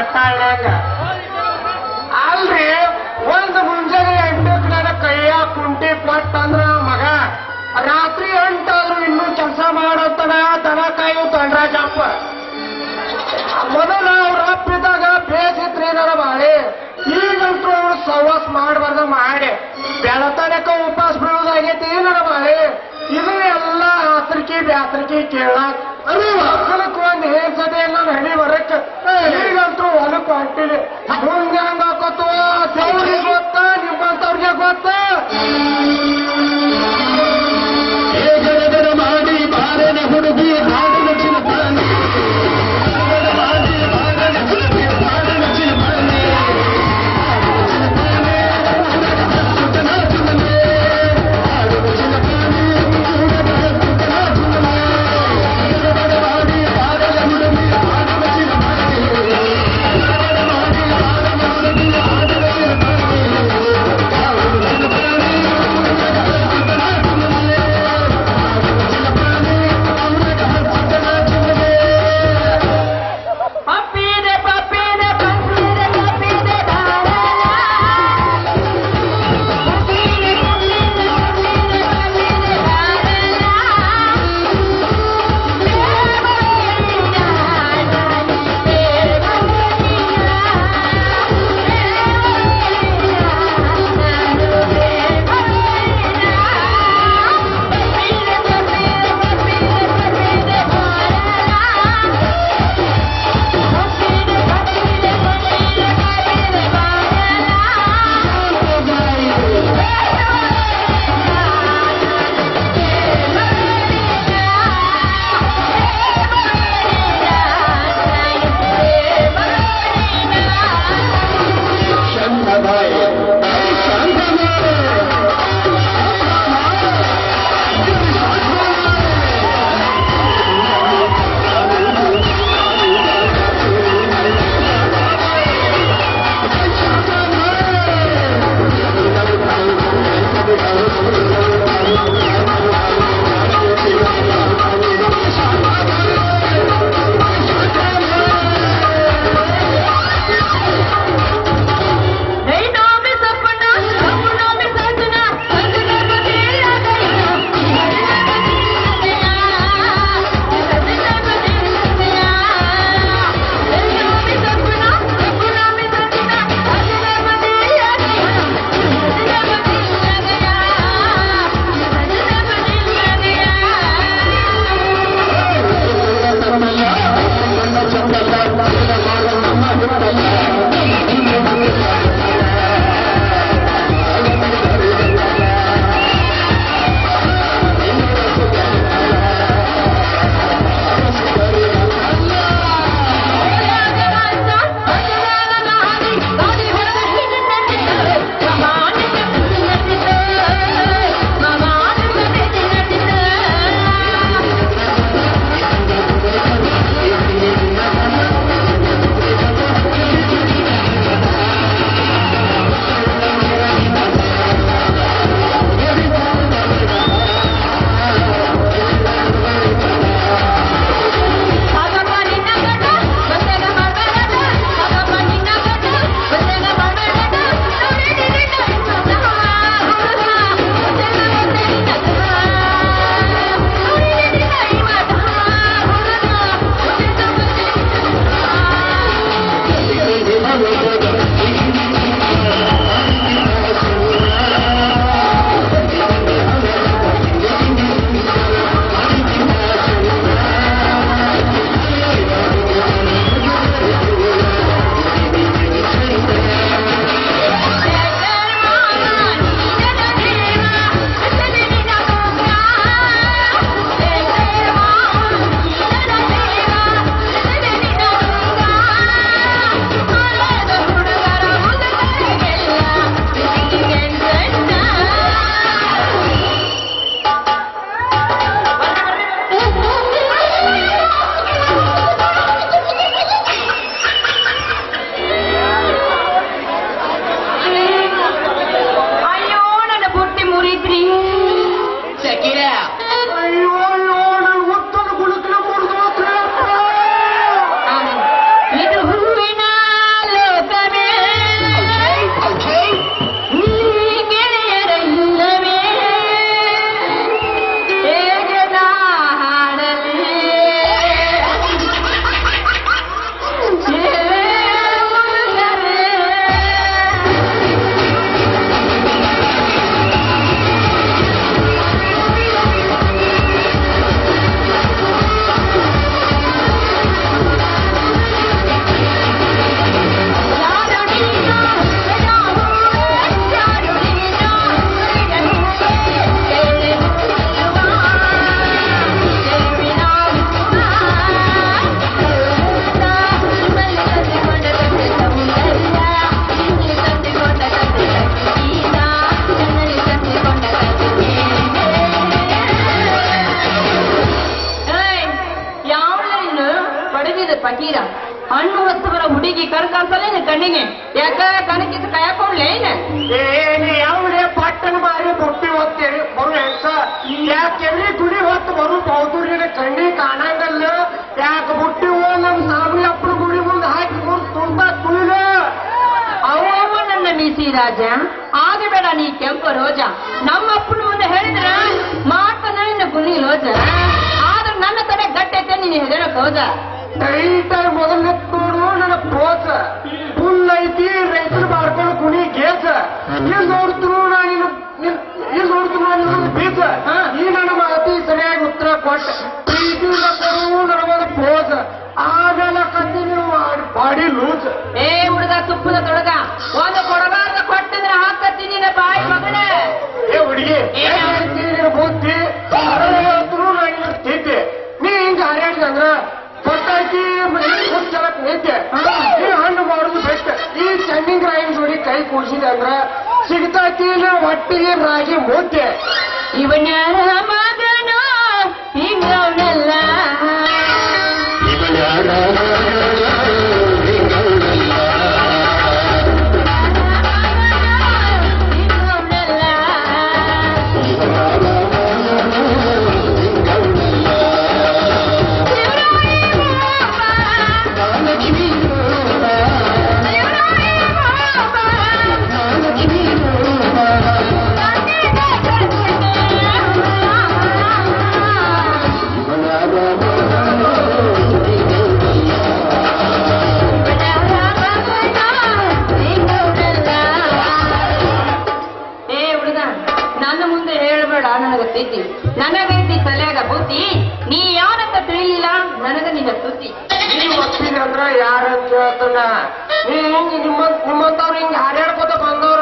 ಕಟ್ಟಾಳ್ಯಾಗ ಅಲ್ರಿ, ಒಂದ್ ಮುಂಜಾನೆ ಎಂಟಕ್ಕೆ ನನ್ನ ಕೈಯ ಕುಂಟಿ ಕೊಟ್ಟಂದ್ರ ಮಗ, ರಾತ್ರಿ ಎಂಟಾದ್ರು ಇನ್ನೂ ಕೆಲಸ ಮಾಡತ್ತನ ದನ ಕಾಯು ತಂಡ್ರಾಜಪ್ಪ ಮೊದಲ ಅವ್ರ ಅಪ್ಪಿದಾಗ ಬೇಸಿತ್ರಿ ನನ್ನ ಬಾಳಿ ಈಗಂತೂ ಅವ್ರು ಸವಾಸ್ ಮಾಡಬಾರ್ದ ಮಾಡಿ ಬೆಳತನಕ ಉಪವಾಸ ಬೀಳೋದಾಗೈತಿ ನನ್ನ ಬಾಳೆ ಇದು ಎಲ್ಲ ಆಸರಿಕೆ ಬ್ಯಾಸರಿಕೆ ಕೇಳಕ್ ಮಕ್ಕಳಕ್ ಒಂದ್ ಏನ್ ಸದೆ ಎಲ್ಲ ನಡಿ ಈಗಂತೂ ಹೊಲಕ್ ಹೊಂಟಿನಿ ಮುಂದೆ ಹಂಗ ಹಾಕೋತು ದೇವ್ರಿಗೆ ಗೊತ್ತ? ನಿಮ್ಮಂತವ್ರಿಗೆ ಗೊತ್ತ? ರಾಜ ಆಗಬೇಡ ನೀ ಕೆಂಪ ರೋಜ. ನಮ್ಮ ಅಪ್ಪನು ಮುಂದೆ ಹೇಳಿದ್ರ ಮಾಡ್ತಾನ ನಿನ್ನ ಗುಣಿ ರೋಜ. ಆದ್ರೆ ನನ್ನ ತಲೆ ಗಟ್ಟೈತೆ ನೀನು ಹೆದರ ಹೋದ. ರೈತ ಮೊದಲು ನನ್ನ ಪೋಸ ಪುಲ್ಲೈತಿ ಐತಿ ರೈತರು ಮಾಡ್ಕೊಂಡು ಕುಣಿ ಗೇಸ ಇಲ್ಲಿ ನೋಡ್ತು ನಾನು ಇಲ್ಲಿ ನೋಡ್ತು ನಾನು ಬೀಸ ಈ ನನ್ನ ಮಾತಿ ಸರಿಯಾಗಿ ಉತ್ತರ ಕೊಟ್ಟ. ಪ್ರೀತಿಯಿಂದ ಕೊಡು ನನಗೊಂದು ಪೋಸ ಆಮೇಲೆ ಬಾಡಿ ಲೂಸ್ ಏ ಹುಡುಗ ತುಪ್ಪದ ಕೈ ಕೂಡಿಸಿದೆ ಅಂದ್ರ ಸಿಗ್ತಾಯ್ತಿ ಇಲ್ಲ ಒಟ್ಟಿಗೆ ರಾಗಿ ಮುದ್ದೆ ಇವನ್ಯಾರ ಮಗನೋ ಹಿಂಗ್ ನಿಮ್ಮ ನಿಮ್ಮಂತವ್ರು ಹಿಂಗ್ ಹಾರ್ಯಾಡ್ಕೋತ ಬಂದವ್ರ.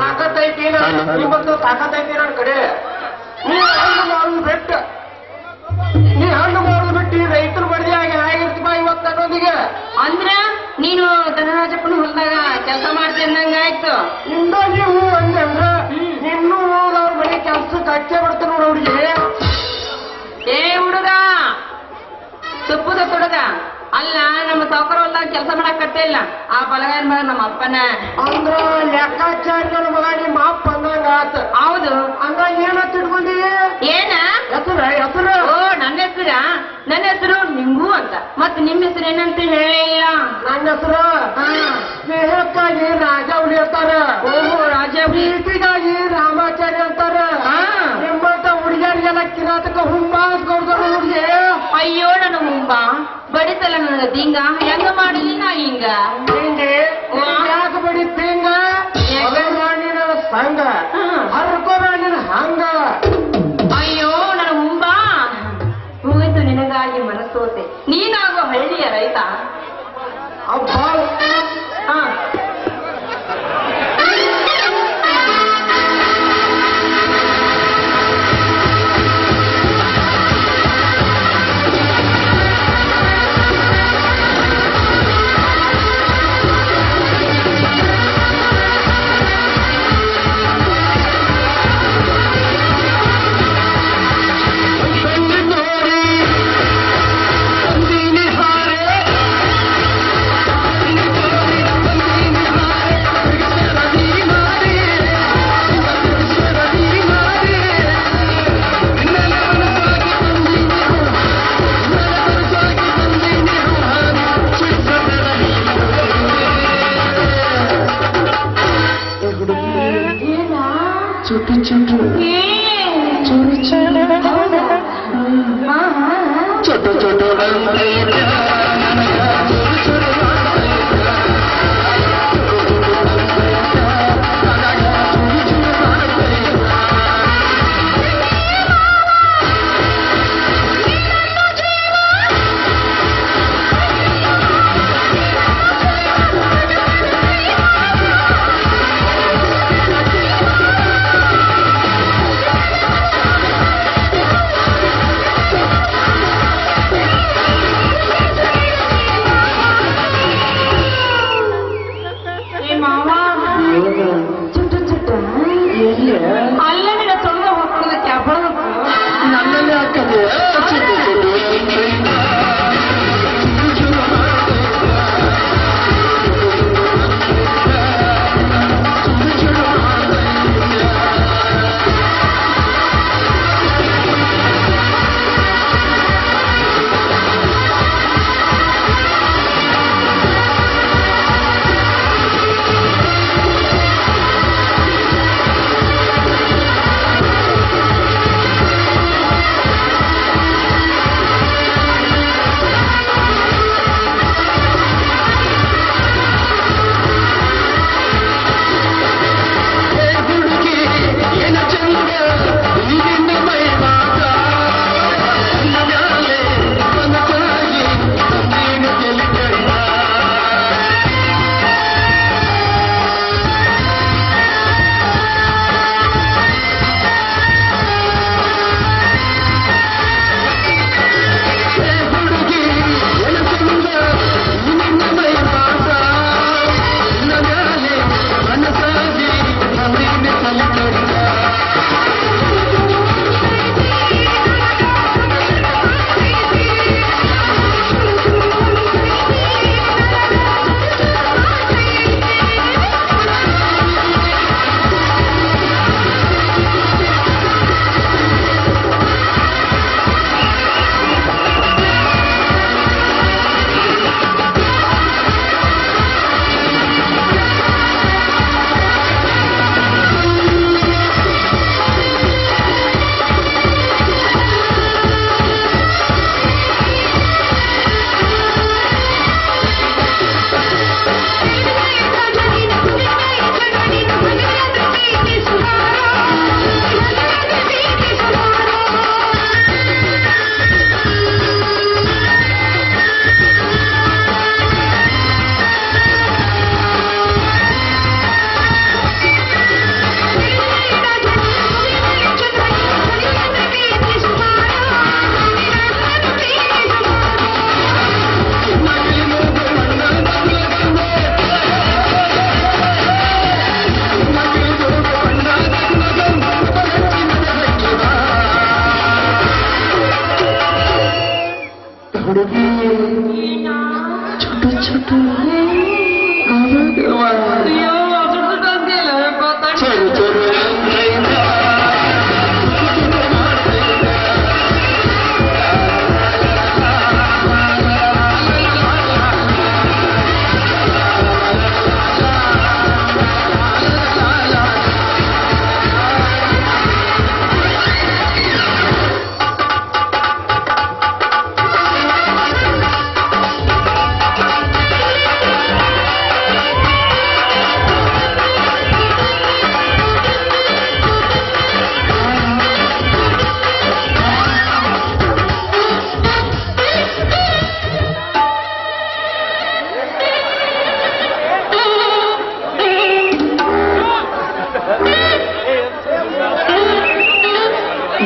ತಾಕತ್ ಐತಿ ನಿಮ್ಮಂತ ತಾಕತ್ ಐತಿ ನನ್ ಕಡೆ. ನೀ ಹಣ್ಣು ಮಾಡೋದು ಬಿಟ್ಟ. ನೀ ಹಣ್ಣು ಮಾಡೋದು ಬಿಟ್ಟು. ಈ ರೈತರು ಬಡಿಯಾಗಿ ಆಗಿರ್ತೀವ ಇವತ್ತು ಅನ್ನೋದಿಗೆ. ಅಂದ್ರೆ ನೀನು ಧನರಾಜಪ್ಪನ ಹೊಲದಾಗ ಕೆಲಸ ಮಾಡ್ತಿದ್ದಂಗ ಆಯ್ತು. ಇಂದ ನೀವು ಅಂದ್ರೆ ಇನ್ನೂ ಅವ್ರ ಮನೆ ಕೆಲ್ಸಕ್ಕೆ ಹಚ್ಚೆ ಬಿಡ್ತಾರ ನೋಡ ಅವ್ರಿಗೆ ಏ ಹುಡುಗ ತುಪ್ಪದ ತುಡುಗ. ಅಲ್ಲ ನಮ್ಮ ಸಾವುಕಾರ ಹೊಲ್ದಾಗ ಕೆಲಸ ಮಾಡಕ್ ಇಲ್ಲ. ಆ ಬಲಗಾಯನ್ ಮಗ ನಮ್ಮ ಅಪ್ಪನ. ಅಂದ್ರ ಲೆಕ್ಕಾಚಾರ ಮಗ ನಿಮ್ಮ ಅಪ್ಪ ಅಂದಂಗ ಆತ. ಹೌದು. ಹಂಗ ಏನ ತಿಳ್ಕೊಂಡಿ ಏನ? ಹೆಸರ ಹೆಸರು. ಓ ನನ್ನ ಹೆಸರ? ನನ್ನ ಹೆಸರು ನಿಂಗು ಅಂತ. ಮತ್ ನಿಮ್ಮ ಹೆಸರು ಏನಂತ ಹೇಳಿಲ್ಲ ನನ್ನ ಹೆಸರು? ಸ್ನೇಹಕ್ಕಾಗಿ ರಾಜ ಉಳಿಯತ್ತಾರ ಓಹೋ ರಾಜ ಪ್ರೀತಿಗಾಗಿ ರಾಮಾಚಾರ್ಯ ಅಂತಾರ. ನಿಮ್ಮಂತ ಹುಡುಗಿಯರಿಗೆಲ್ಲ ಕಿರಾತಕ ಹುಂಬಾಸ್ ಕೊಡ್ತಾರ ಹುಡುಗಿ. ಅಯ್ಯೋ ನನ್ನ ಮುಂಬ ಬಡಿತಲ್ಲ ನನ್ನ ದಿಂಗ ಹೆಂಗ ಮಾಡಲಿ ನಾ ಹಿಂಗ ಯಾಕೆ ಬಡಿತೀಂಗ ನಿನ್ನ ಸಂಘ ಸಂಗ ಹರ್ಕೋಬೇಡ ನಿನ್ನ ಹಂಗ. ಅಯ್ಯೋ ನನ್ನ ಉಂಬಾ ಹೋಯ್ತು ನಿನಗಾಗಿ ಮನಸ್ಸೋತೆ ನೀನಾಗೋ ಹಳ್ಳಿಯ ರೈತ. ಅಬ್ಬಾ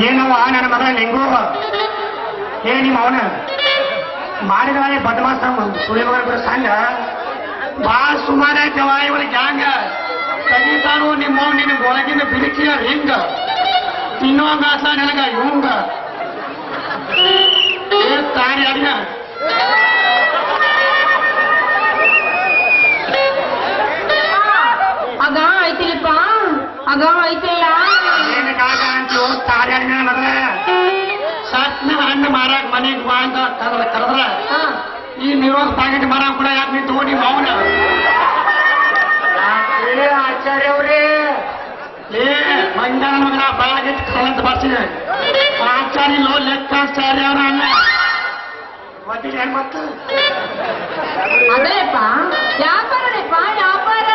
ಏನವ ನನ್ನ ಮಗ ಲಿಂಗು ಏ, ನಿಮ್ಮ ಅವನ. ಮಾಡಿದ್ರೆ ಬದಮಾಸ ಸುಳಿ ಮಗ ಬಿಡ ಸಂಘ ಭಾಳ ಸುಮಾರು ಐತವ ಇವಳ ಗ್ಯಾಂಗ. ಕನೀಸಾನು ನಿಮ್ಮ ನಿನ್ನ ಒಳಗಿನ ಬಿರುಕಿಯ ಹಿಂಗ? ತಿನ್ನೋಂಗ ಆಸ ನನಗ, ಇವಂಗ? ತಾರಿ ಅಡಿಗ. ಆಗ ಐತಿಲ್ಪ ಆಗ ಐತಿಲ್ಲ ಏನು ಕಾಕ ಅಂತೀವೋ ತಾರಿ ಅಡಿಗ ಮಗ ಸತ್ನ ಹಣ್ಣು ಮಾರಾಕ್ ಮನೆಗೆ ಬಾ ಅಂತ ಕರೆದ್ರ ಈ ನಿರೋಧ ಪ್ಯಾಕೆಟ್ ಮರ ಕೂಡ ಯಾಕೆ ನಿಂತು ತಗೊಂಡಿ ಮೌನ ಆಚಾರ್ಯ ಅವರೇ. ಏ ಮಂಗನ ಮಗನ ಬಾಯಿಗೆ ಕಲಂತ ಬರ್ತೀನಿ ಆಚಾರ್ಯ ಲೋ ಲೆಕ್ಕಾಚಾರ್ಯ ಅವರ ಅಲ್ಲ ಒದ್ದಿಗೆ ಏನ್ ಗೊತ್ತು ಅದೇಪ್ಪ ವ್ಯಾಪಾರನೇಪ್ಪ ವ್ಯಾಪಾರ.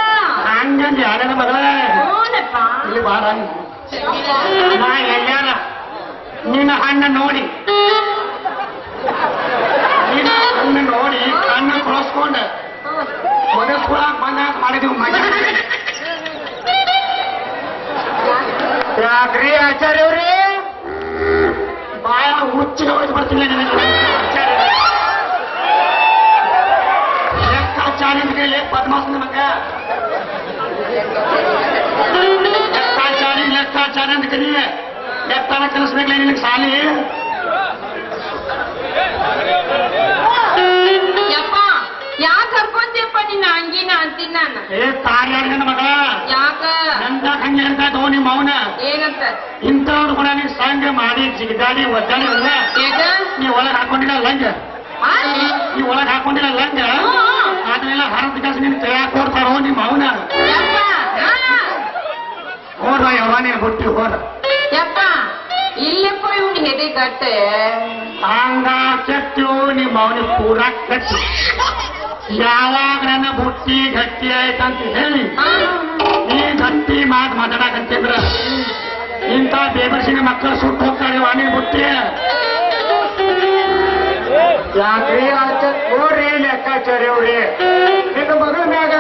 ಹಂಗಂದು ಯಾರ ಮಗಳ? ಹ್ಞೂನಪ್ಪ. ಇಲ್ಲಿ ಬಾರ. ನಾ ಎಲ್ಲಾರ ನಿನ್ನ ಹಣ್ಣ ನೋಡಿ. ನಿನ್ನ ಹಣ್ಣ ನೋಡಿ, ಕಣ್ಣು ಕೊಳಸ್ಕೊಂಡು ಒದಸ್ಕೊಳಕ್ ಬಂದಾಗ ಮಾಡಿದೀವಿ ಮಜಾ ಯಾಕ್ರಿ ಆಚಾರ್ಯ ಅವ್ರಿ ಬಾಯ ಹುಚ್ಚಿಗೆ ಹೋಗಿ ಬರ್ತೀನಿ ಲೆಕ್ಕನ ಕಲಿಸ್ಬೇಕಲ್ಲ ನಿನಗೆ ಸಾಲಿ? ಏ ತಾರ್ಯಾರ ನನ್ನ ಮಗಳ ಯಾಕ? ಹಂಗೆ ಅಂತ ಧೋನಿ ಮೌನ ಏನಂತ? ಇಂಥವ್ರು ಕೂಡ ನೀನು ಸಂಘ ಮಾಡಿ ಜಿಗಿದಾಡಿ ಒದ್ದಾಡಿ ಅಲ್ಲ? ಏಕ? ನೀ ಒಳಗೆ ಹಾಕೊಂಡಿಲ್ಲ ಲಂಗ? ನೀ ಒಳಗೆ ಹಾಕೊಂಡಿಲ್ಲ ಲಂಗ. ಅದನ್ನೆಲ್ಲ ಹರದ ಕೆಲಸ ನಿನ್ ಕೈಯಾಗ ಕೊಡ್ತಾರೋ ನಿಮ್ಮ ಹಾ. ಹೋದ ಯಾವ ನೀನು ಹುಟ್ಟಿ ಹೋದ? ಯಪ್ಪ ಇಲ್ಲಪ್ಪ ಇವ್ನು ಹೆದೆ ಕಟ್ಟೆ ಹಂಗ ಕೆಟ್ಟು ನಿಮ್ಮ ಮೌನಿ ಪೂರಾ ಕಟ್ಟಿ ಯಾವಾಗ ನನ್ನ ಬುಟ್ಟಿ ಗಟ್ಟಿ ಆಯ್ತಂತ ಹೇಳಿ. ಈ ಗಟ್ಟಿ ಮಾತು ಮಾತಾಡಕಂತಿದ್ರ ಇಂಥ ಬೇಬರ್ಸಿನ ಮಕ್ಕಳು ಸುಟ್ಟು ಹೋಗ್ತಾರೆ ವಾಣಿ ಬುಟ್ಟಿ ಯಾಕ್ರಿ ನೋಡ್ರಿ ಲೆಕ್ಕಾಚಾರ್ಯ ಅವ್ರಿ ನಿನ್ನ ಮಗನ ಮ್ಯಾಗ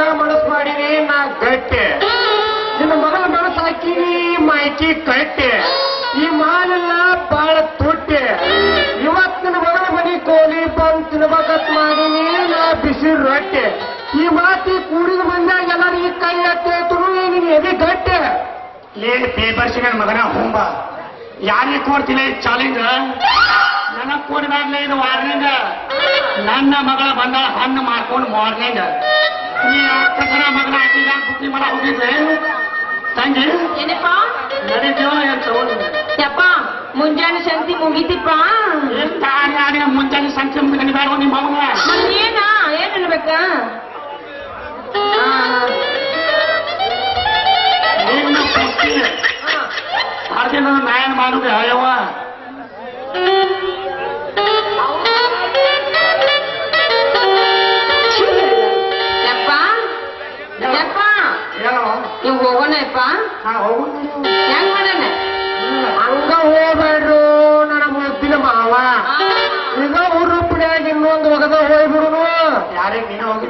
ರೊಟ್ಟೆ ಈ ಮಾತಿ ಕೂಡಿದ ಬಂದಾಗ ಎಲ್ಲರಿಗೆ ಕೈ ಎತ್ತೇತು ನೀನು ಎದೆ ಗಟ್ಟೆ. ಲೇ ಪೇಪರ್ಸಿನ ಮಗನ ಹೊಂಬ ಯಾರಿಗೆ ಕೊಡ್ತಿಲ್ಲ ಚಾಲೆಂಜ್ ನನಗ್ ಕೊಡ್ದಾಗ್ಲೇ ಇದು ವಾರ್ನಿಂಗ್ ನನ್ನ ಮಗಳ ಬಂದಾಳ ಹಣ್ಣು ಮಾಡ್ಕೊಂಡು ಮಾರ್ನಿಂಗ್ ನೀ ಅಕ್ಕನ ಮಗನ ಹಾಕಿದಾಗ ಬುದ್ಧಿ ಮಾಡ ಹೋಗಿದ್ದೆ. ತಂಗಿ ಏನಪ್ಪ? ನಡೀತೀವ ಏನು ತಗೊಂಡು? ಯಪ್ಪ ಮುಂಜಾನೆ ಸಂತಿ ಮುಗಿತಿಪ್ಪ ಮುಂಜಾನೆ ಸಂತಿ ಬೇಡ ನಿಮ್ಮ ಏನ ಏನ್ ಅನ್ಬೇಕ? ನಾಯನ್ ಮಾಡುದ ಏನೋ? ನೀವು ಹೋಗೋಣಪ್ಪ ಹೋಗು ಹೆಂಗ್ ಹೋಗ್ಬೇಡ್ರು. ನನ್ನ ಮುದ್ದಿನ ಮಾವ. ಈಗ ಊರು ಪುಡಿಯಾಗಿ ಇನ್ನೊಂದು ಒಗದ ಹೋಗ್ಬಿಡುನು. ಯಾರಿಗೆ ನೀನು ಹೋಗಿ